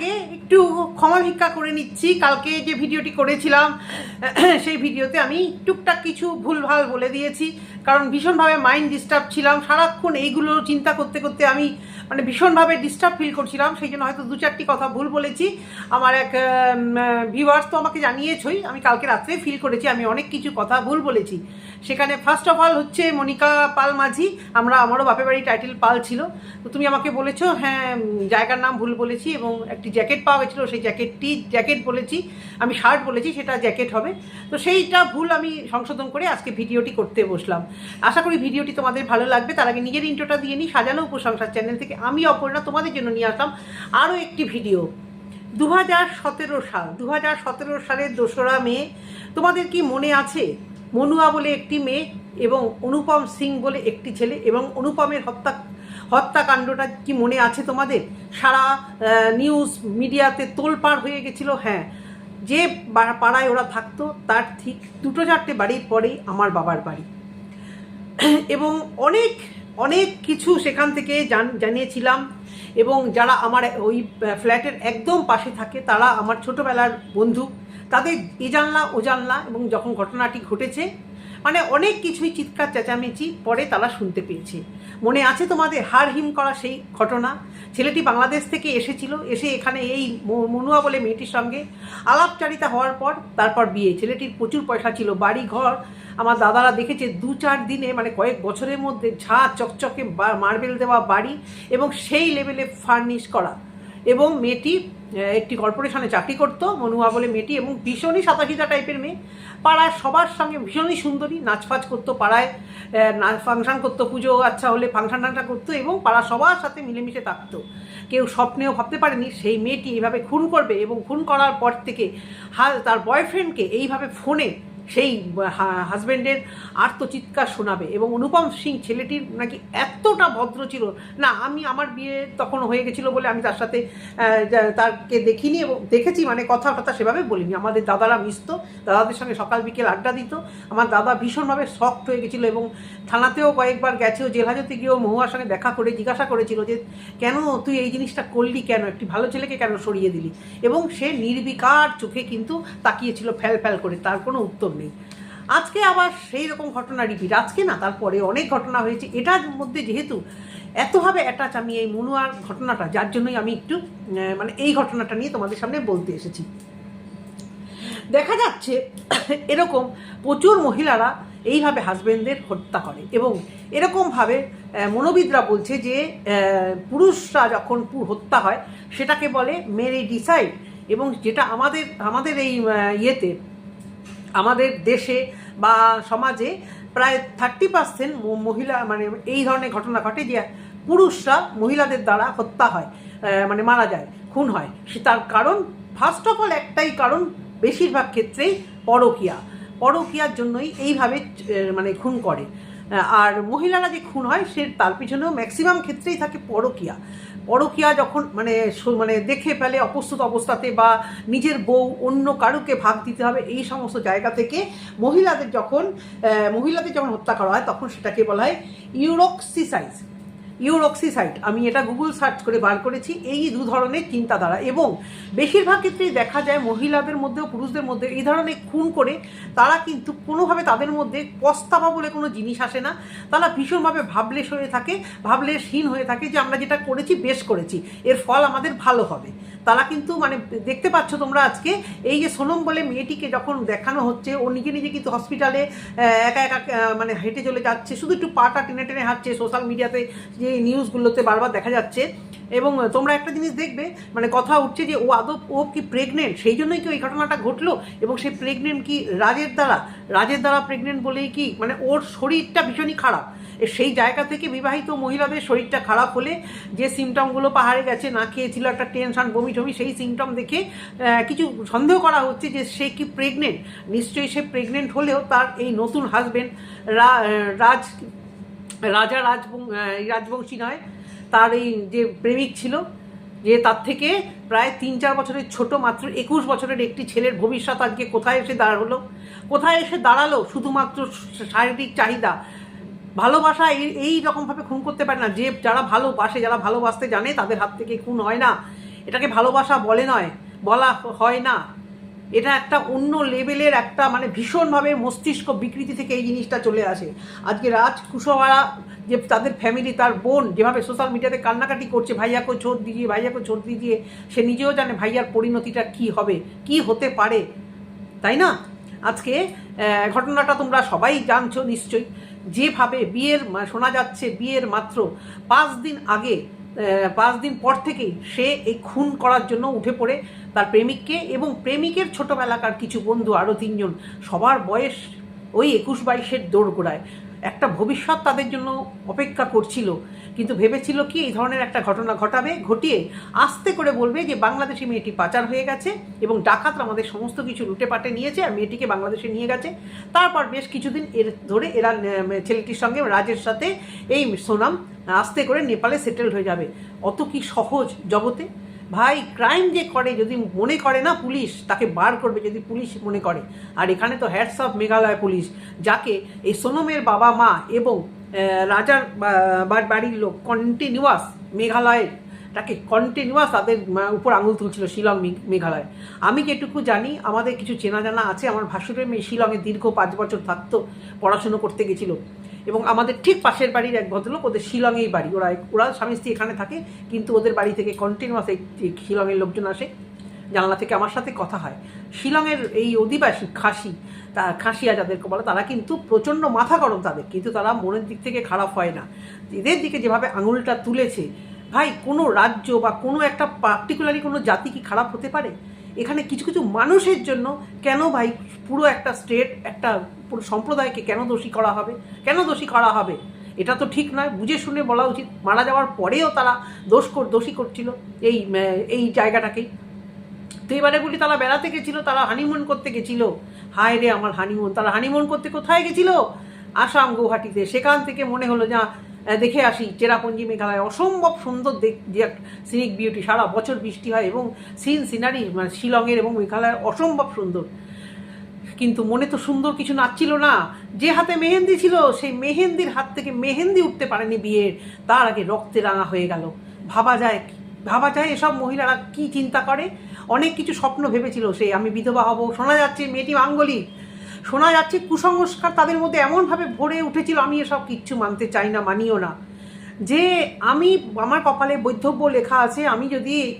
আগে একটু ক্ষমা ভিক্ষা করে নিচ্ছি। কালকে যে ভিডিওটি করেছিলাম, সেই ভিডিওতে আমি টুকটাক কিছু ভুলভাল বলে দিয়েছি। কারণ ভীষণভাবে মাইন্ড ডিস্টার্ব ছিলাম। সারাক্ষণ এইগুলো চিন্তা করতে করতে আমি মানে ভীষণভাবে ডিস্টার্ব ফিল করছিলাম। সেই জন্য হয়তো দু চারটি কথা ভুল বলেছি। আমার এক ভিউয়ার্স তো আমাকে জানিয়েছই। আমি কালকে রাত্রে ফিল করেছি। আমি অনেক কিছু কথা ভুল বলেছি। সেখানে ফার্স্ট অফ অল হচ্ছে মনিকা পাল মাঝি, আমরা, আমারও বাপের বাড়ি টাইটেল পাল ছিল। তো তুমি আমাকে বলেছ হ্যাঁ জায়গার নাম ভুল বলেছি এবং একটি জ্যাকেট পাওয়া গেছিল, সেই জ্যাকেটটি জ্যাকেট বলেছি, আমি শার্ট বলেছি, সেটা জ্যাকেট হবে। তো সেইটা ভুল আমি সংশোধন করে আজকে ভিডিওটি করতে বসলাম। আশা করি ভিডিওটি তোমাদের ভালো লাগবে। তার আগে নিজের ইন্ট্রোটা দিয়ে নিই, সাজানো উপসংসার চ্যানেল থেকে আমি, অপর্ণা, তোমাদের জন্য নিয়ে আসলাম আরও একটি ভিডিও দু হাজার সতেরো সাল দু হাজার সতেরো সালের দোসরা মে, তোমাদের কি মনে আছে? মনুয়া বলে একটি মেয়ে এবং অনুপম সিং বলে একটি ছেলে এবং অনুপমের হত্যা, হত্যাকাণ্ডটা কি মনে আছে তোমাদের? সারা নিউজ মিডিয়াতে তোলপাড় হয়ে গেছিল হ্যাঁ। যে পাড়ায় ওরা থাকতো, তার ঠিক দুটো চারটে বাড়ির পরেই আমার বাবার বাড়ি। এবং অনেক অনেক কিছু সেখান থেকে জান, জানিয়েছিলাম এবং যারা আমার ওই ফ্ল্যাটের একদম পাশে থাকে, তারা আমার ছোটোবেলার বন্ধু। তাদের এ জানলা, ও জানলা এবং যখন ঘটনাটি ঘটেছে মানে অনেক কিছুই চিৎকার, চেঁচামেচি পরে তারা শুনতে পেয়েছে। মনে আছে তোমাদের হার হিম করা সেই ঘটনা? ছেলেটি বাংলাদেশ থেকে এসেছিল, এসে এখানে এই মনুয়া বলে মেয়েটির সঙ্গে আলাপচারিতা হওয়ার পর তারপর বিয়ে। ছেলেটির প্রচুর পয়সা ছিল, বাড়ি ঘর। আমার দাদারা দেখেছে দু চার দিনে মানে কয়েক বছরের মধ্যে ঝা, চকচকে মার্বেল দেওয়া বাড়ি এবং সেই লেভেলে ফার্নিশ করা। এবং মেয়েটি একটি কর্পোরেশনে চাকরি করতো, মনুয়া বলে মেয়েটি, এবং ভীষণই সাতাশিতা টাইপের মেয়ে। পাড়ার সবার সঙ্গে ভীষণই সুন্দরী, নাচফাচ করতো পাড়ায় ফাংশন করতো, পুজো আচ্ছা হলে ফাংশন টাংশন করতো, এবং পাড়া সবার সাথে মিলেমিশে থাকতো। কেউ স্বপ্নেও ভাবতে পারেনি সেই মেয়েটি এইভাবে খুন করবে, এবং খুন করার পর থেকে তার বয়ফ্রেন্ডকে এইভাবে ফোনে সেই হাজব্যান্ডের আর্তচিৎকার শোনাবে এবং অনুপম সিং ছেলেটির নাকি এতটা ভদ্র ছিল। না, আমি আমার বিয়ে তখন হয়ে গেছিল বলে আমি তার সাথে তাকে দেখিনি এবং দেখেছি মানে কথা কথা সেভাবে বলিনি। আমাদের দাদারা মিশতো, দাদাদের সঙ্গে সকাল বিকেল আড্ডা দিত। আমার দাদা ভীষণভাবে শক্ট হয়ে গেছিল এবং থানাতেও কয়েকবার গেছেও জেল হাজতে গিয়েও মহুয়ার সঙ্গে দেখা করে জিজ্ঞাসা করেছিল যে, কেন তুই এই জিনিসটা করলি কেন? একটি ভালো ছেলেকে কেন সরিয়ে দিলি? এবং সে নির্বিকার চোখে কিন্তু তাকিয়েছিল ফ্যাল ফ্যাল করে, তার কোনো উত্তর নেই। আজকে আবার সেই রকম ঘটনা, রিপিট। আজকে না, তারপরে অনেক ঘটনা হয়েছে। এটার মধ্যে যেহেতু এতভাবে অ্যাটাচ আমি এই মনুয়ার ঘটনাটা, যার জন্যই আমি একটু মানে এই ঘটনাটা নিয়ে তোমাদের সামনে বলতে এসেছি। দেখা যাচ্ছে এরকম প্রচুর মহিলারা এইভাবে হাজবেন্ডদের হত্যা করে এবং এরকমভাবে মনোবিদরা বলছে যে পুরুষরা যখন হত্যা হয়, সেটাকে বলে মেরে ডিসাইড এবং যেটা আমাদের আমাদের এই ইয়েতে আমাদের দেশে বা সমাজে প্রায় থার্টি পার্সেন্ট মহিলা মানে এই ধরনের ঘটনা ঘটে যে পুরুষরা মহিলাদের দ্বারা হত্যা হয় মানে মারা যায়, খুন হয়। সে তার কারণ ফার্স্ট অফ অল একটাই কারণ বেশিরভাগ ক্ষেত্রেই পরকিয়া। পরকিয়ার জন্যই এইভাবে মানে খুন করে। আর মহিলারা যে খুন হয়, সে তার পিছনেও ম্যাক্সিমাম ক্ষেত্রেই থাকে পরকিয়া। পরকিয়া যখন মানে মানে দেখে ফেলে অপ্রস্তুত অবস্থাতে বা নিজের বউ অন্য কারুকে ভাগ দিতে হবে, এই সমস্ত জায়গা থেকে মহিলাদের যখন মহিলাদের যখন হত্যা করা হয়, তখন সেটাকে বলা হয় ইউরোক্সিসাইজ ইউরোক্সিসাইড। আমি এটা গুগল সার্চ করে বার করেছি, এই দু ধরনের চিন্তাধারা। এবং বেশিরভাগ ক্ষেত্রেই দেখা যায় মহিলাদের মধ্যেও পুরুষদের মধ্যে এই ধরনের খুন করে, তারা কিন্তু কোনোভাবে তাদের মধ্যে পস্তাবা বলে কোনো জিনিস আসে না। তারা ভীষণভাবে ভাবলেশ হয়ে থাকে, ভাবলেশহীন হয়ে থাকে যে আমরা যেটা করেছি, বেশ করেছি। এর ফল আমাদের ভালো হবে। তারা কিন্তু মানে দেখতে পাচ্ছ তোমরা আজকে, এই যে সোনম বলে মেয়েটিকে যখন দেখানো হচ্ছে, ও নিজে নিজে কিন্তু হসপিটালে একা একা মানে হেঁটে চলে যাচ্ছে। শুধু একটু পাটা টেনে টেনে হাঁটছে সোশ্যাল মিডিয়াতে যে নিউজগুলোতে বারবার দেখা যাচ্ছে। এবং তোমরা একটা জিনিস দেখবে মানে কথা উঠছে যে ও আদৌ, ও কি প্রেগনেন্ট সেই জন্যই কি ওই ঘটনাটা ঘটলো? এবং সেই প্রেগনেন্ট কি রাজের দ্বারা? রাজের দ্বারা প্রেগনেন্ট বলেই কি মানে ওর শরীরটা ভীষণই খারাপ। সেই জায়গা থেকে বিবাহিত মহিলাদের শরীরটা খারাপ হলে যে সিমটমগুলো পাহাড়ে গেছে, না খেয়েছিল একটা টেনশন বমি টমি, সেই সিমটম দেখে কিছু সন্দেহ করা হচ্ছে যে সে কি প্রেগনেন্ট নিশ্চয়ই সে প্রেগনেন্ট হলেও তার এই নতুন হাজবেন্ড রাজ, রাজা রাজবং রাজবংশী নয়, তার এই যে প্রেমিক ছিল, যে তার থেকে প্রায় তিন চার বছরের ছোট, মাত্র একুশ বছরের একটি ছেলের ভবিষ্যৎ আজকে কোথায় এসে দাঁড়াল? কোথায় এসে দাঁড়াল? শুধুমাত্র শারীরিক চাহিদা ভালোবাসা এই এই রকমভাবে খুন করতে পারে না। যে যারা ভালোবাসে, যারা ভালোবাসতে জানে, তাদের হাত থেকে খুন হয় না। এটাকে ভালোবাসা বলে নয়, বলা হয় না। এটা একটা অন্য লেভেলের একটা মানে ভীষণভাবে মস্তিষ্ক বিকৃতি থেকে এই জিনিসটা চলে আসে। আজকে রাজ কুশওয়ারা যে তাদের ফ্যামিলি তার বোন যেভাবে সোশ্যাল মিডিয়াতে কান্নাকাটি করছে ভাইয়াকে ছোট দিজিয়ে ভাইয়াকে ছোট দিজিয়ে সে নিজেও জানে ভাইয়ার পরিণতিটা কি হবে, কি হতে পারে। তাই না? আজকে ঘটনাটা তোমরা সবাই জানছো নিশ্চয়ই। যেভাবে বিয়ের শোনা যাচ্ছে বিয়ের মাত্র পাঁচ দিন আগে পাঁচ দিন পর থেকেই সে এই খুন করার জন্য উঠে পড়ে তার প্রেমিককে এবং প্রেমিকের ছোটবেলাকার কিছু বন্ধু আরও তিনজন। সবার বয়স ওই একুশ বাইশের দৌড় গোড়ায় একটা ভবিষ্যৎ তাদের জন্য অপেক্ষা করছিল, কিন্তু ভেবেছিল কি এই ধরনের একটা ঘটনা ঘটাবে, ঘটিয়ে আস্তে করে বলবে যে বাংলাদেশি মেয়েটি পাচার হয়ে গেছে এবং ডাকাতরা আমাদের সমস্ত কিছু লুটে পাটে নিয়েছে আর মেয়েটিকে বাংলাদেশে নিয়ে গেছে। তারপর বেশ কিছুদিন এর ধরে এরা ছেলেটির সঙ্গে রাজের সাথে এই সোনাম আস্তে করে নেপালে সেটেল হয়ে যাবে। অত কি সহজ জগতে? ভাই ক্রাইম যে করে, যদি মনে করে না পুলিশ, তাকে বার করবে যদি পুলিশ মনে করে। আর এখানে তো হ্যাটস অফ মেঘালয় পুলিশ যাকে এই সোনমের বাবা মা এবং রাজার বাড়ির লোক কন্টিনিউয়াস মেঘালয়ের তাকে কন্টিনিউয়াস তাদের উপর আঙুল তুলছিল শিলং মেঘালয়। আমি যেটুকু জানি, আমাদের কিছু চেনা জানা আছে, আমার ভাসুরের মেয়ে শিলংয়ে দীর্ঘ পাঁচ বছর থাকতো, পড়াশুনো করতে গেছিল। এবং আমাদের ঠিক পাশের বাড়ির এক ভদ্রলোক, ওদের শিলংয়েই বাড়ি। ওরা ওরা স্বামী স্ত্রী এখানে থাকে, কিন্তু ওদের বাড়ি থেকে কন্টিনিউয়াস এই শিলংয়ের লোকজন আসে, জানলা থেকে আমার সাথে কথা হয়। শিলংয়ের এই অধিবাসী খাসি, তা খাসিয়া যাদেরকে বলে, তারা কিন্তু প্রচণ্ড মাথা গরম তাদের, কিন্তু তারা মনের দিক থেকে খারাপ হয় না। এদের দিকে যেভাবে আঙুলটা তুলেছে, ভাই, কোনো রাজ্য বা কোনো একটা পার্টিকুলারলি কোনো জাতি কি খারাপ হতে পারে? এখানে কিছু কিছু মানুষের জন্য কেন ভাই পুরো একটা স্টেট একটা পুরো সম্প্রদায়কে কেন দোষী করা হবে? কেন দোষী করা হবে? এটা তো ঠিক নয়, বুঝে শুনে বলা উচিত। মারা যাওয়ার পরেও তারা দোষ দোষী করছিল এই এই জায়গাটাকেই। তো এবারে বলি, তারা বেড়াতে গেছিল, তারা হানিমুন করতে গেছিল। হায় রে আমার হানিমুন তারা হানিমুন করতে কোথায় গেছিল? আসাম গৌহাটিতে সেখান থেকে মনে হলো, যা দেখে আসি, চেরাপুঞ্জি মেঘালয় অসম্ভব সুন্দর সিনিক বিউটি সারা বছর বৃষ্টি হয় এবং সিন সিনারি মানে শিলংয়ের এবং মেঘালয় অসম্ভব সুন্দর। কিন্তু মনে তো সুন্দর কিছু নাচছিল না। যে হাতে মেহেন্দি ছিল, সেই মেহেন্দির হাত থেকে মেহেন্দি উঠতে পারেনি বিয়ের। তার আগে রক্তে রাঙা হয়ে গেল। ভাবা যায় ভাবা যায় এসব মহিলারা কি চিন্তা করে? অনেক কিছু স্বপ্ন ভেবেছিল সে। আমি বিধবা হব, শোনা যাচ্ছে মেয়েটি মাঙ্গলি শোনা যাচ্ছে কুসংস্কার তাদের মধ্যে এমনভাবে ভরে উঠেছিল, আমি এসব কিচ্ছু মানতে চাই না, মানিও না। যে আমি, আমার কপালে বৈধব্য লেখা আছে, আমি যদি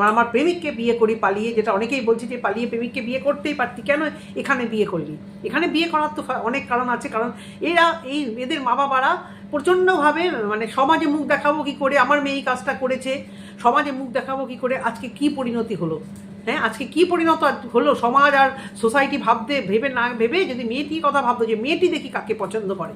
আমার- প্রেমিককে বিয়ে করি পালিয়ে, যেটা অনেকেই বলছে যে পালিয়ে প্রেমিককে বিয়ে করতেই পারতি, কেন এখানে বিয়ে করলি? এখানে বিয়ে করার তো অনেক কারণ আছে, কারণ এরা, এই এদের মা বাবারা প্রচণ্ডভাবে মানে সমাজে মুখ দেখাবো কি করে, আমার মেয়ে এই কাজটা করেছে, সমাজে মুখ দেখাবো কি করে, আজকে কি পরিণতি হলো? হ্যাঁ আজকে কি পরিণত হলো? সমাজ আর সোসাইটি ভাবতে, ভেবে না ভেবে যদি মেয়েটির কথা ভাবতো যে মেয়েটি দেখি কাকে পছন্দ করে,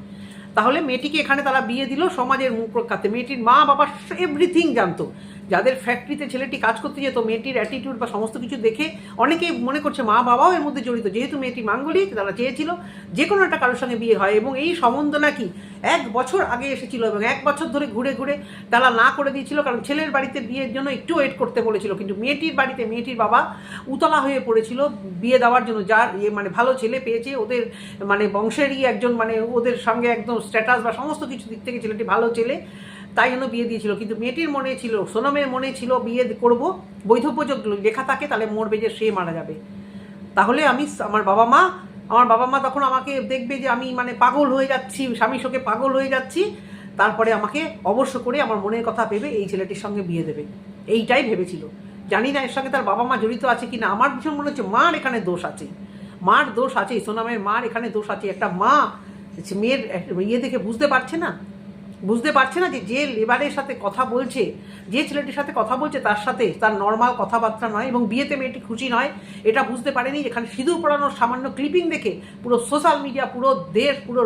তাহলে মেয়েটিকে এখানে তারা বিয়ে দিল, সমাজের মুখ রক্ষাতে। মেয়েটির মা বাবা এভরিথিং জানতো। যাদের ফ্যাক্টরিতে ছেলেটি কাজ করতে যেত, মেয়েটির অ্যাটিটিউড বা সমস্ত কিছু দেখে অনেকেই মনে করছে মা বাবাও এর মধ্যে জড়িত। যেহেতু মেয়েটি মাঙ্গলিক, তারা চেয়েছিল যে কোনো একটা কারোর সঙ্গে বিয়ে হয় এবং এই সম্বন্ধ নাকি এক বছর আগে এসেছিল এবং এক বছর ধরে ঘুরে ঘুরে তারা না করে দিয়েছিল, কারণ ছেলের বাড়িতে বিয়ের জন্য একটু ওয়েট করতে বলেছিল। কিন্তু মেয়েটির বাড়িতে মেয়েটির বাবা উতলা হয়ে পড়েছিল বিয়ে দেওয়ার জন্য। যার ইয়ে মানে ভালো ছেলে পেয়েছে, ওদের মানে বংশেরই একজন মানে ওদের সঙ্গে একদম স্ট্যাটাস বা সমস্ত কিছু দিক থেকে ছেলেটি ভালো ছেলে। তাই জন্য বিয়ে দিয়েছিল। কিন্তু মেয়েটির মনে ছিল, সোনমের মনে ছিল, বিয়ে করব বৈধব্যযোগ লেখা থাকে তাহলে মরবে যে সে মারা যাবে। তাহলে আমি আমার বাবা মা, আমার বাবা মা তখন আমাকে দেখবে যে আমি মানে পাগল হয়ে যাচ্ছি, স্বামী শোকে পাগল হয়ে যাচ্ছি। তারপরে আমাকে অবশ্য করে আমার মনের কথা ভেবে এই ছেলেটির সঙ্গে বিয়ে দেবে। এইটাই ভেবেছিল। জানি না এর সঙ্গে তার বাবা মা জড়িত আছে কি না আমার ভীষণ মনে হচ্ছে, মার এখানে দোষ আছে। মার দোষ আছে সোনামের মার এখানে দোষ আছে। একটা মা মেয়ের ইয়ে দেখে বুঝতে পারছে না। বুঝতে পারছে না যে যে লেবারের সাথে কথা বলছে, যে ছেলেটির সাথে কথা বলছে, তার সাথে তার নর্মাল কথাবার্তা নয় এবং বিয়েতে মেয়েটি খুশি নয়, এটা বুঝতে পারেনি যেখানে সিঁদুর পড়ানোর সামান্য ক্লিপিং দেখে পুরো সোশ্যাল মিডিয়া পুরো দেশ, পুরো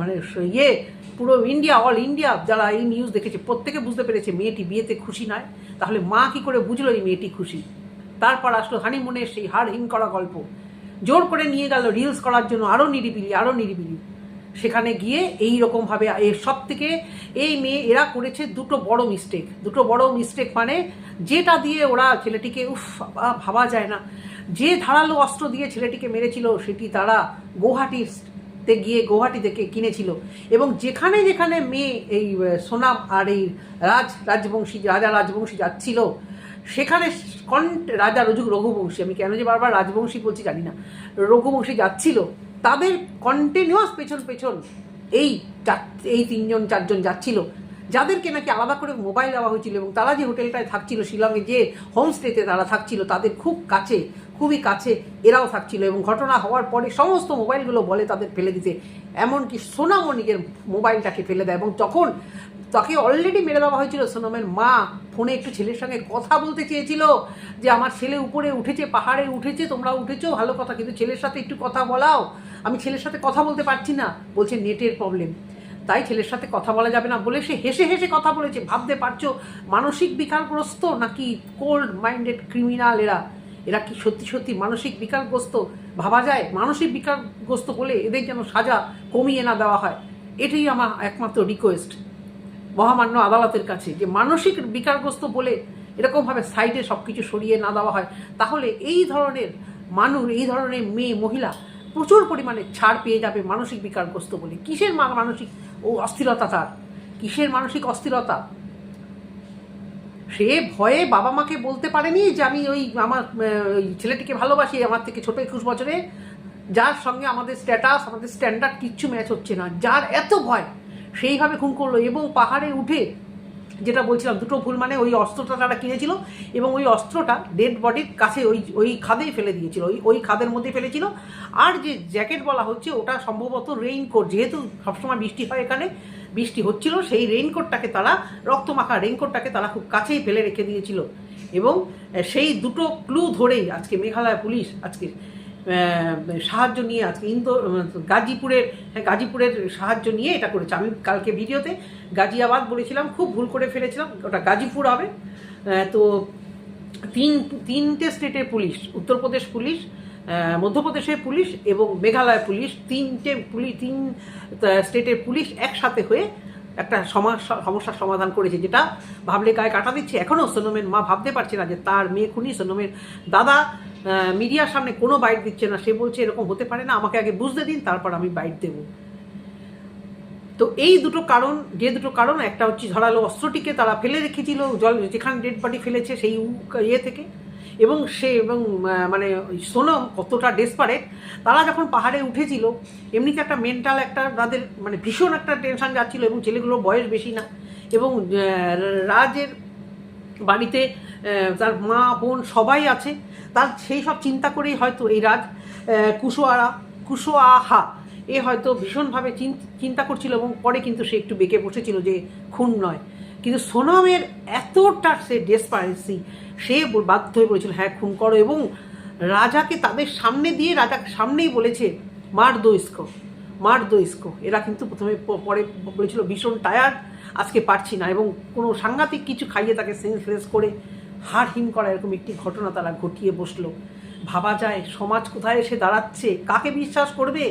মানে ইয়ে পুরো ইন্ডিয়া অল ইন্ডিয়া যারা এই নিউজ দেখেছে, প্রত্যেকে বুঝতে পেরেছে মেয়েটি বিয়েতে খুশি নয়। তাহলে মা কি করে বুঝলো এই মেয়েটি খুশি? তারপর আসলো হানিমুনের সেই হাড় হিম করা গল্প। জোর করে নিয়ে গেল রিলস করার জন্য আরও নিরিবিলি আরও নিরিবিলি। সেখানে গিয়ে এই রকমভাবে এর সব থেকে এই মেয়ে, এরা করেছে দুটো বড় মিস্টেক দুটো বড় মিস্টেক মানে যেটা দিয়ে ওরা ছেলেটিকে, উফ ভাবা যায় না। যে ধারালো অস্ত্র দিয়ে ছেলেটিকে মেরেছিল, সেটি তারা গুয়াহাটির তে গিয়ে গৌহাটি থেকে কিনেছিল। এবং যেখানে যেখানে মেয়ে এই সোনাম আর এই রাজ, রাজবংশী, রাজা রাজবংশী যাচ্ছিল, সেখানে রাজা রজু রঘুবংশী, আমি কেন যে বারবার রাজবংশী বলছি জানি না, রঘুবংশী যাচ্ছিল তাদের কন্টিনিউয়াস পেছন পেছন এই এই তিনজন চারজন যাচ্ছিল। যাদেরকে নাকি আলাদা করে মোবাইল দেওয়া হয়েছিল এবং তারা যে হোটেলটায় থাকছিল, শিলংয়ে যে হোমস্টেতে তারা থাকছিল, তাদের খুব কাছে, খুবই কাছে এরাও থাকছিল এবং ঘটনা হওয়ার পরে সমস্ত মোবাইলগুলো বলে তাদের ফেলে দিতে। এমনকি সোনামণিকের মোবাইলটাকে ফেলে দেয় এবং তখন তাকে অলরেডি মেরে দেওয়া হয়েছিল। সোনমের মা ফোনে একটু ছেলের সঙ্গে কথা বলতে চেয়েছিল যে, আমার ছেলে উপরে উঠেছে, পাহাড়ে উঠেছে, তোমরা উঠেছো, ভালো কথা, কিন্তু ছেলের সাথে একটু কথা বলাও। আমি ছেলের সাথে কথা বলতে পারছি না, বলছে নেটের প্রবলেম তাই ছেলের সাথে কথা বলা যাবে না বলে সে হেসে হেসে কথা বলেছে। ভাবতে পারছ, মানসিক বিকারগ্রস্ত নাকি কোল্ড মাইন্ডেড ক্রিমিনাল এরা? এরা কি সত্যি সত্যি মানসিক বিকারগ্রস্ত? ভাবা যায়, মানসিক বিকারগ্রস্ত বলে এদের যেন সাজা কমিয়ে না দেওয়া হয়। এটাই আমার একমাত্র রিকোয়েস্ট মহামান্য আদালতের কাছে যে মানসিক বিকারগ্রস্ত বলে এরকমভাবে সাইডে সব কিছু সরিয়ে না দেওয়া হয়, তাহলে এই ধরনের মানুষ, এই ধরনের মেয়ে, মহিলা প্রচুর পরিমাণে ছাড় পেয়ে যাবে মানসিক বিকারগ্রস্ত বলে। কিসের মানসিক ও অস্থিরতা তার? কিসের মানসিক অস্থিরতা? সে ভয়ে বাবা মাকে বলতে পারেনি যে আমি ওই আমার ছেলেটিকে ভালোবাসি, আমার থেকে ছোট একুশ বছরে। যার সঙ্গে আমাদের স্ট্যাটাস আমাদের স্ট্যান্ডার্ড কিচ্ছু ম্যাচ হচ্ছে না। যার এত ভয় সেইভাবে খুন করল এবং পাহাড়ে উঠে যেটা বলছিলাম, দুটো ভুল মানে ওই অস্ত্রটা তারা কিনেছিল এবং ওই অস্ত্রটা ডেড বডির কাছে ওই ওই খাদেই ফেলে দিয়েছিল, ওই ওই খাদের মধ্যে ফেলেছিল। আর যে জ্যাকেট বলা হচ্ছে, ওটা সম্ভবত রেইনকোট যেহেতু সবসময় বৃষ্টি হয় এখানে, বৃষ্টি হচ্ছিল, সেই রেইনকোটটাকে তারা, রক্তমাখা রেইনকোটটাকে তারা খুব কাছেই ফেলে রেখে দিয়েছিল। এবং সেই দুটো ক্লু ধরেই আজকে মেঘালয় পুলিশ, আজকে সাহায্য নিয়ে আজকে ইন্দো গাজীপুরের হ্যাঁ গাজীপুরের সাহায্য নিয়ে এটা করেছে। আমি কালকে ভিডিওতে গাজিয়াবাদ বলেছিলাম, খুব ভুল করে ফেলেছিলাম, ওটা গাজীপুর হবে। তো তিন, তিনটে স্টেটের পুলিশ, উত্তরপ্রদেশ পুলিশ মধ্যপ্রদেশের পুলিশ এবং মেঘালয় পুলিশ, তিনটে পুলিশ তিন স্টেটের পুলিশ একসাথে হয়ে একটা সমস্যা সমস্যার সমাধান করেছে, যেটা ভাবলে গায়ে কাটা দিচ্ছে। এখনও সোনমের মা ভাবতে পারছে না যে তার মেয়ে খুনি সোনমের দাদা মিডিয়ার সামনে কোনো বাইট দিচ্ছে না। সে বলছে, এরকম হতে পারে না, আমাকে আগে বুঝতে দিন, তারপর আমি বাইট দেবো। তো এই দুটো কারণ, যে দুটো কারণ, একটা হচ্ছে ঝরালো অস্ত্রটিকে তারা ফেলে রেখেছিল, জল যেখানে ডেড বডি ফেলেছে সেই ইয়ে থেকে। এবং সে, এবং মানে সোনম কতটা ডেসপারেট তারা যখন পাহাড়ে উঠেছিল, এমনিতে একটা মেন্টাল একটা তাদের মানে ভীষণ একটা টেনশন যাচ্ছিল, এবং ছেলেগুলোর বয়স বেশি না। এবং রাজের বাড়িতে তার মা বোন সবাই আছে তার সেই সব চিন্তা করেই হয়তো এই রাজ আহ, কুশোয়ারা কুশোয়াহা এ হয়তো ভীষণভাবে চিন- চিন্তা করছিল এবং পরে কিন্তু সে একটু বেঁকে বসেছিল যে খুন নয়। কিন্তু সোনামের এতটা সে ডেসপারেন্সি সে বাধ্য হয়ে বলেছিল হ্যাঁ খুন করো। এবং রাজাকে তাদের সামনে দিয়ে রাজাকে সামনেই বলেছে মার দো মার দো এরা কিন্তু প্রথমে পরে বলেছিল ভীষণ টায়ার্ড আজকে পারছি না। এবং কোনো সাংঘাতিক কিছু খাইয়ে তাকে সেন্সলেস করে হাড় হিম করা এরকম একটি ঘটনা তারা ঘটিয়ে বসল। ভাবা যায়, সমাজ কোথায় এসে দাঁড়াচ্ছে? কাকে বিশ্বাস করবে?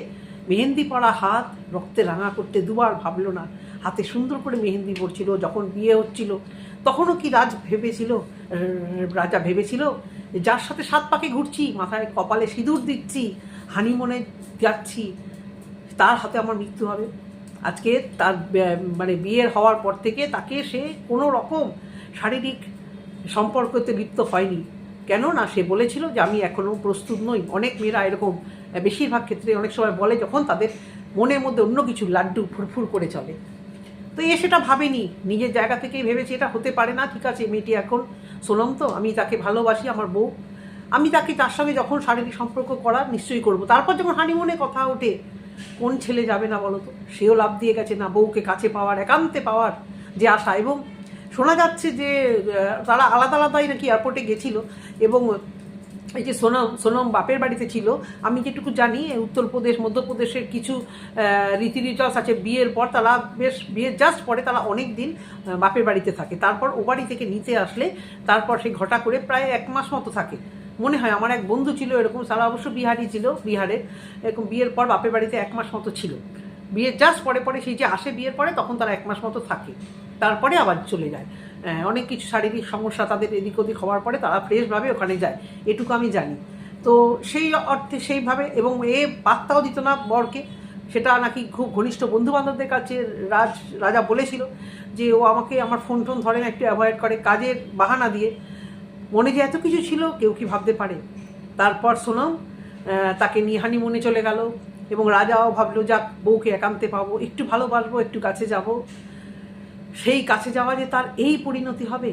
মেহেন্দি পড়া হাত রক্তে রাঙা করতে দুবার ভাবলো না। হাতে সুন্দর করে মেহেন্দি পড়ছিল যখন বিয়ে হচ্ছিল, তখনও কি রাজ ভেবেছিল, রাজা ভেবেছিল, যার সাথে সাত পাকে ঘুরছি, মাথায় কপালে সিঁদুর দিচ্ছি, হানিমনে যাচ্ছি, তার হাতে আমার মৃত্যু হবে? আজকে তার মানে বিয়ের হওয়ার পর থেকে তাকে সে কোনো রকম শারীরিক সম্পর্কতে লিপ্ত হয়নি। কেন? না, সে বলেছিল যে আমি এখনও প্রস্তুত নই। অনেক মেয়েরা এরকম বেশিরভাগ ক্ষেত্রে অনেক সময় বলে যখন তাদের মনের মধ্যে অন্য কিছু লাড্ডু ফুরফুর করে চলে। তো এ সেটা ভাবেনি। নিজের জায়গা থেকেই ভেবেছে এটা হতে পারে না। ঠিক আছে, মেয়েটি এখন সোনম তো, আমি তাকে ভালোবাসি, আমার বউ। আমি তাকে তার সঙ্গে যখন শারীরিক সম্পর্ক করার নিশ্চয়ই করব। তারপর যখন হানিমুনে কথা ওঠে কোন ছেলে যাবে না বলো তো? সেও লাভ দিয়ে গেছে না, বউকে কাছে পাওয়ার, একান্তে পাওয়ার যে আশা এবং শোনা যাচ্ছে যে তারা আলাদা আলাদাই নাকি এয়ারপোর্টে গেছিল এবং এই যে সোনম সোনম বাপের বাড়িতে ছিল, আমি যেটুকু জানি, উত্তরপ্রদেশ, মধ্যপ্রদেশের কিছু রীতি রিচার্স আছে, বিয়ের পর তারা বেশ, বিয়ের জাস্ট পরে তারা অনেক দিন বাপের বাড়িতে থাকে। তারপর ও বাড়ি থেকে নিতে আসলে, তারপর সেই ঘটা করে প্রায় এক মাস মতো থাকে। মনে হয় আমার এক বন্ধু ছিল এরকম সারা অবশ্য বিহারি ছিল বিহারে। এরকম বিয়ের পর বাপের বাড়িতে এক মাস মতো ছিল। বিয়ের জাস্ট পরে পরে সেই যে আসে বিয়ের পরে তখন তারা এক মাস মতো থাকে। তারপরে আবার চলে যায়। আহ, অনেক কিছু শারীরিক সমস্যা তাদের এদিক ওদিক হওয়ার পরে তারা ফ্রেশভাবে ওখানে যায়। এটুকু আমি জানি। তো সেই অর্থে সেইভাবে এবং এ পাত্তাও দিত না বরকে। সেটা নাকি খুব ঘনিষ্ঠ বন্ধু বান্ধবদের কাছে রাজ রাজা বলেছিল যে ও আমাকে আমার ফোন টোন ধরে না একটু অ্যাভয়েড করে কাজের বাহানা দিয়ে মনে যে এত কিছু ছিল, কেউ কি ভাবতে পারে? তারপর শোনাও তাকে নিয়ে হানিমুনে চলে গেল এবং রাজাও ভাবলো, যাক, বউকে একান্তে পাবো, একটু ভালোবাসবো একটু কাছে যাব। সেই কাছে যাওয়া যে তার এই পরিণতি হবে?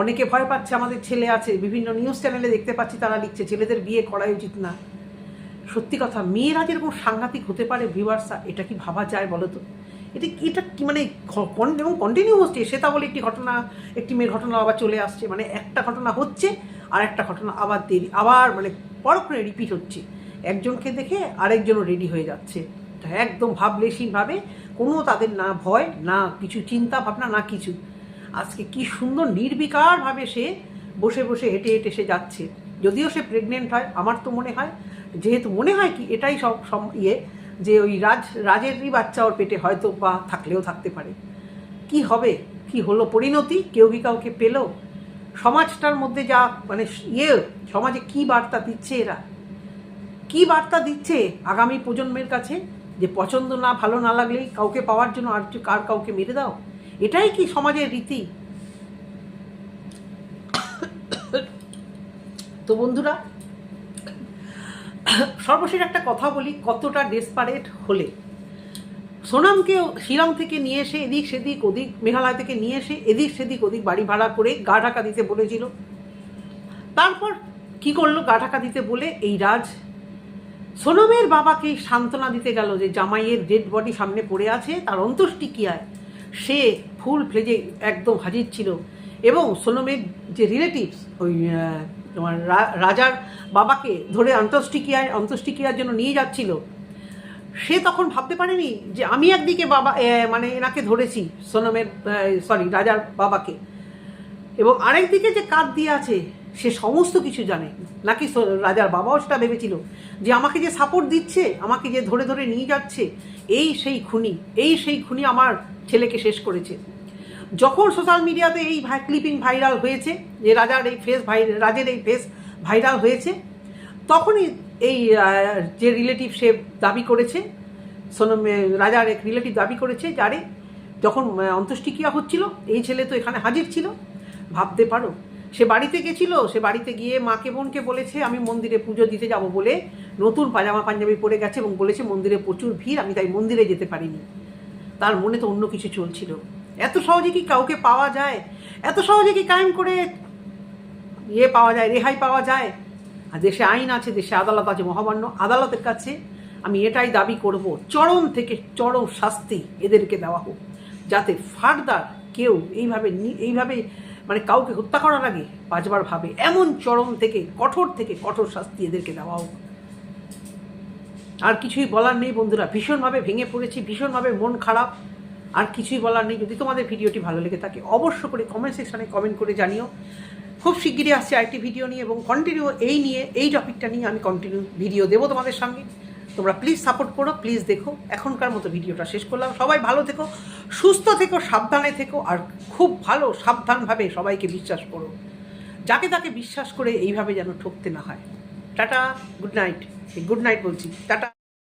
অনেকে ভয় পাচ্ছে, আমাদের ছেলে আছে। বিভিন্ন নিউজ চ্যানেলে দেখতে পাচ্ছি তারা লিখছে, ছেলেদের বিয়ে করাই উচিত না। সত্যি কথা মেয়েরা যেরকম সাংঘাতিক হতে পারে ভিউয়ার্সা এটা কি ভাবা যায় বলো তো? এটা এটা কি মানে এবং কন্টিনিউ হচ্ছে, সে তা বলে একটি ঘটনা, একটি মেয়ের ঘটনা আবার চলে আসছে মানে একটা ঘটনা হচ্ছে, আর একটা ঘটনা আবার দেরি, আবার মানে পর করে রিপিট হচ্ছে। একজনকে দেখে আরেকজনও রেডি হয়ে যাচ্ছে। একদম ভাবলেশীনভাবে কোনো তাদের না ভয়, না কিছু চিন্তা ভাবনা, না কিছু। আজকে কি সুন্দর নির্বিকারভাবে সে বসে বসে হেঁটে হেঁটে সে যাচ্ছে। যদিও সে প্রেগনেন্ট হয়, আমার তো মনে হয়, যেহেতু মনে হয় কি, এটাই সব ইয়ে যে ওই রাজ, রাজেরই বাচ্চা ওর পেটে হয়তো বা থাকলেও থাকতে পারে। কি হবে? কি হলো পরিণতি? কেউ কি কাউকে পেল? সমাজটার মধ্যে যা মানে ইয়ে সমাজে কি বার্তা দিচ্ছে এরা? কি বার্তা দিচ্ছে আগামী প্রজন্মের কাছে যে পছন্দ না, ভালো না লাগলেই কাউকে পাওয়ার জন্য আর কার কাউকে মেরে দাও? এটাই কি সমাজের রীতি? তো বন্ধুরা সর্বশেষ একটা কথা বলি, কতটা ডেসপারেট হলে। সোনামকে শিলং থেকে নিয়ে এসে এদিক সেদিক ওদিক মেঘালয় থেকে নিয়ে এসে এদিক সেদিক ওদিক বাড়ি ভাড়া করে গা ঢাকা দিতে বলেছিল। তারপর কি করল গা ঢাকা দিতে বলে, এই রাজ, সোনমের বাবাকে সান্ত্বনা দিতে গেল যে জামাইয়ের ডেড বডি সামনে পড়ে আছে, তার অন্ত্যেষ্টিক্রিয়ায় সে ফুল ফ্লেজে একদম হাজির ছিল এবং সোনমের যে রিলেটিভস ওই তোমার রাজার বাবাকে ধরে অন্ত্যেষ্টিক্রিয়ায় অন্ত্যেষ্টিক্রিয়ার জন্য নিয়ে যাচ্ছিল। সে তখন ভাবতে পারেনি যে আমি একদিকে বাবা মানে এনাকে ধরেছি, সোনমের সরি রাজার বাবাকে। এবং আরেকদিকে যে কাঁধ দিয়ে আছে, সে সমস্ত কিছু জানে। নাকি রাজার বাবাও সেটা ভেবেছিল যে আমাকে যে সাপোর্ট দিচ্ছে, আমাকে যে ধরে ধরে নিয়ে যাচ্ছে, এই সেই খুনি, এই সেই খুনি আমার ছেলেকে শেষ করেছে। যখন সোশ্যাল মিডিয়াতে এই ক্লিপিং ভাইরাল হয়েছে, যে রাজার এই ফেস ভাই রাজের এই ফেস ভাইরাল হয়েছে, তখনই এই যে রিলেটিভ সে দাবি করেছে, সোনম রাজার এক রিলেটিভ দাবি করেছে যারে যখন অন্ত্যেষ্টিক্রিয়া হচ্ছিল, এই ছেলে তো এখানে হাজির ছিল। ভাবতে পারো, সে বাড়িতে গেছিল, সে বাড়িতে গিয়ে মাকে, বোনকে বলেছে, আমি মন্দিরে পুজো দিতে যাব বলে নতুন পাজামা পাঞ্জাবি পরে গেছে এবং বলেছে মন্দিরে প্রচুর ভিড়, আমি তাই মন্দিরে যেতে পারিনি। তার মনে তো অন্য কিছু চলছিল। এত সহজে কি কাউকে পাওয়া যায়? এত সহজে কি কায়েম করে ইয়ে পাওয়া যায়, রেহাই পাওয়া যায়? আর দেশে আইন আছে, দেশে আদালত আছে, মহামান্য আদালতের কাছে আমি এটাই দাবি করব, চরম থেকে চরম শাস্তি এদেরকে দেওয়া হোক। যাতে ফার্দার কেউ এইভাবে এইভাবে মানে কাউকে হত্যা করার আগে পাঁচবার ভাবে, এমন চরম থেকে, কঠোর থেকে কঠোর শাস্তি এদেরকে দেওয়া হোক। আর কিছুই বলার নেই বন্ধুরা, ভীষণভাবে ভেঙে পড়েছি, ভীষণভাবে মন খারাপ। আর কিছুই বলার নেই। যদি তোমাদের ভিডিওটি ভালো লেগে থাকে, অবশ্য করে কমেন্ট সেকশনে কমেন্ট করে জানিও। খুব শিগগিরই আসছে আরেকটি ভিডিও নিয়ে এবং কন্টিনিউ এই নিয়ে, এই টপিকটা নিয়ে আমি কন্টিনিউ ভিডিও দেবো তোমাদের সঙ্গে। তোমরা প্লিজ সাপোর্ট করো প্লিজ দেখো। এখনকার মতো ভিডিওটা শেষ করলাম। সবাই ভালো থেকো, সুস্থ থেকো, সাবধানে থেকো আর খুব ভালো সাবধানভাবে সবাইকে বিশ্বাস করো। যাকে তাকে বিশ্বাস করে এইভাবে যেন ঠকতে না হয়। Tata good night good night বলছি। টাটা।